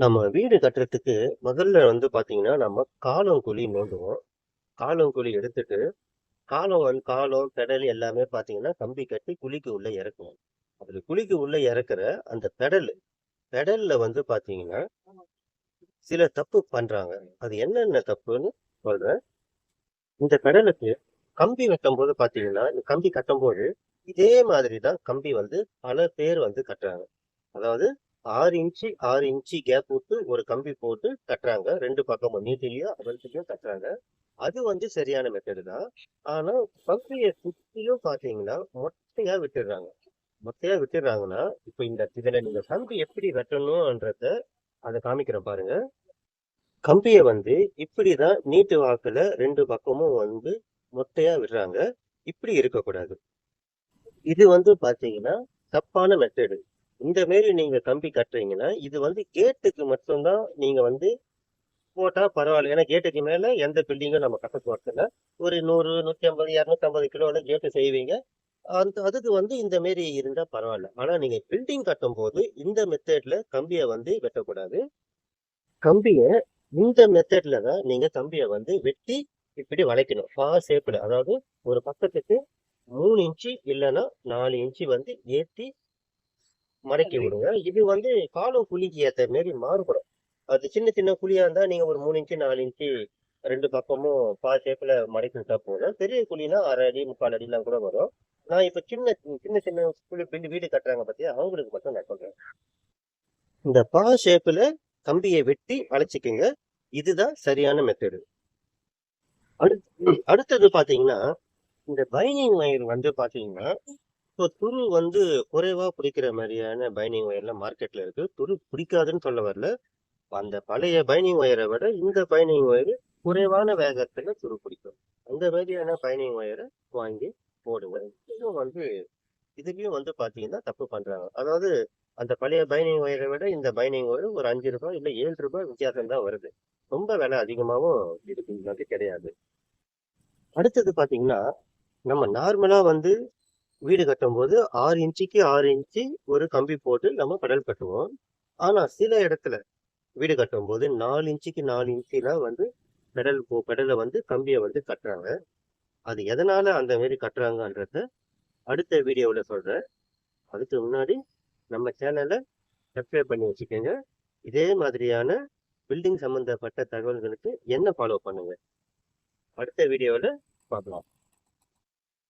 நம்ம வீடு கட்டுறதுக்கு முதல்ல வந்து பார்த்தீங்கன்னா நம்ம காலம் குழி நோண்டுவோம். காலம் குழி எடுத்துட்டு, காலம் வந்து காலம், பெடல் எல்லாமே பார்த்தீங்கன்னா கம்பி கட்டி குழிக்கு உள்ள இறக்குவோம். அதில் குழிக்கு உள்ள இறக்குற அந்த பெடல், பெடலில் வந்து பார்த்தீங்கன்னா சில தப்பு பண்ணுறாங்க அது என்னென்ன தப்புன்னு சொல்கிறேன் இந்த பெடலுக்கு கம்பி வெட்டும்போது பார்த்தீங்கன்னா இந்த கம்பி கட்டும்போது, இதே மாதிரி தான் கம்பி வந்து பல பேர் வந்து கட்டுறாங்க. அதாவது ஆறு இன்ச்சு, ஆறு இன்ச்சு கேப் விட்டு ஒரு கம்பி போட்டு கட்டுறாங்க. ரெண்டு பக்கமும் நீட்டிலையும் அகலத்துலையும் கட்டுறாங்க. அது வந்து சரியான மெத்தடு தான். ஆனா, பகுதியை சுற்றியும் பாத்தீங்கன்னா, மொட்டையா விட்டுடுறாங்க மொட்டையா விட்டுறாங்கன்னா இப்போ இந்த இதுல நீங்க கம்பி எப்படி வெட்டணும்ன்றத அதை காமிக்கிறேன் பாருங்க. கம்பியை வந்து இப்படிதான் நீட்டு வாக்குல ரெண்டு பக்கமும் வந்து மொட்டையா விடுறாங்க. இப்படி இருக்கக்கூடாது. இது வந்து பாத்தீங்கன்னா, தப்பான மெத்தடு. இந்த மாரி நீங்க கம்பி கட்டுறீங்கன்னா, இது வந்து கேட்டுக்கு மட்டும் தான் நீங்க வந்து போட்டா பரவாயில்ல ஏன்னா கேட்டுக்கு மேல எந்த பில்டிங்கும் நம்ம கட்ட போறதுல ஒரு 100, 150, 250 கிலோல கேட்டு செய்வீங்க. அந்த அதுக்கு வந்து இந்த மாரி இருந்தா பரவாயில்ல ஆனா நீங்க பில்டிங் கட்டும்போது இந்த மெத்தட்ல கம்பியை வந்து வெட்டக்கூடாது. கம்பியை இந்த மெத்தட்ல தான் நீங்க கம்பியை வந்து வெட்டி இப்படி வளைக்கணும். ஃபா ஷேப்ல. அதாவது ஒரு பக்கத்துக்கு மூணு இன்ச்சு இல்லைன்னா நாலு இன்ச்சு வந்து ஏற்றி மடக்கி விடுங்க. இது வந்து காலம் குழிக்கு ஏத்த மாரி மாறுபடும். அது சின்ன சின்ன குழியா இருந்தா நீங்க ஒரு 3 இன்ச்சு, 4 இன்ச்சு 2 பக்கமும் ஃபா ஷேப்ல மடக்கி விட்டா போதும். பெரிய குழினா 1/2 அடி, 3/4 அடிலாம் கூட வரும். நான் இப்ப சின்ன சின்ன சின்ன குழி பில்டி வீடு கட்டுறாங்க பாத்தியா? அவங்களுக்கு மட்டும் நான் சொல்றேன். இந்த ஃபா ஷேப்ல கம்பிய வெட்டி வளைச்சுக்கங்க. இதுதான் சரியான மெத்தடு. அடுத் அடுத்தது பாத்தீங்கன்னா, இந்த பைனிங் ஒயர் வந்து பாத்தீங்கன்னா, இப்போ துரு வந்து குறைவா பிடிக்கிற மாதிரியான பைனிங் ஒயர்லாம் மார்க்கெட்ல இருக்கு. துரு பிடிக்காதுன்னு சொல்ல வரல. அந்த பழைய பைனிங் ஒயரை விட இந்த பைனிங் ஒயர் குறைவான வேகத்துல துரு பிடிக்கும். அந்த மாதிரியான பைனிங் ஒயரை வாங்கி போடுங்க. இதுவும் வந்து இதுலயும் வந்து பாத்தீங்கன்னா, தப்பு பண்றாங்க. அதாவது அந்த பழைய பைனிங் ஒயரை விட இந்த பைனிங் ஒயர் ஒரு அஞ்சு ரூபாய் இல்லை ஏழு ரூபாய் வித்தியாசம் தான் வருது. ரொம்ப விலை அதிகமாகவும் இதுக்கு கிடையாது. அடுத்தது பார்த்தீங்கன்னா நம்ம நார்மலாக வந்து வீடு கட்டும்போது ஆறு இன்ச்சுக்கு ஆறு இன்ச்சு ஒரு கம்பி போட்டு நம்ம கடல் கட்டுவோம். ஆனால் சில இடத்துல வீடு கட்டும்போது நாலு இன்ச்சுக்கு நாலு இன்ச்சுலாம் வந்து பெடல் போ பெடலை வந்து கம்பியை வந்து கட்டுறாங்க. அது எதனால் அந்த மாரி கட்டுறாங்கன்றத அடுத்த வீடியோவில் சொல்கிறேன் அதுக்கு முன்னாடி நம்ம சேனலை சப்ஸ்கிரைப் பண்ணி வச்சுக்கோங்க இதே மாதிரியான பில்டிங் சம்மந்தப்பட்ட தகவல்களுக்கு என்ன ஃபாலோ பண்ணுங்கள் அடுத்த வீடியோவில் பார்க்கலாம்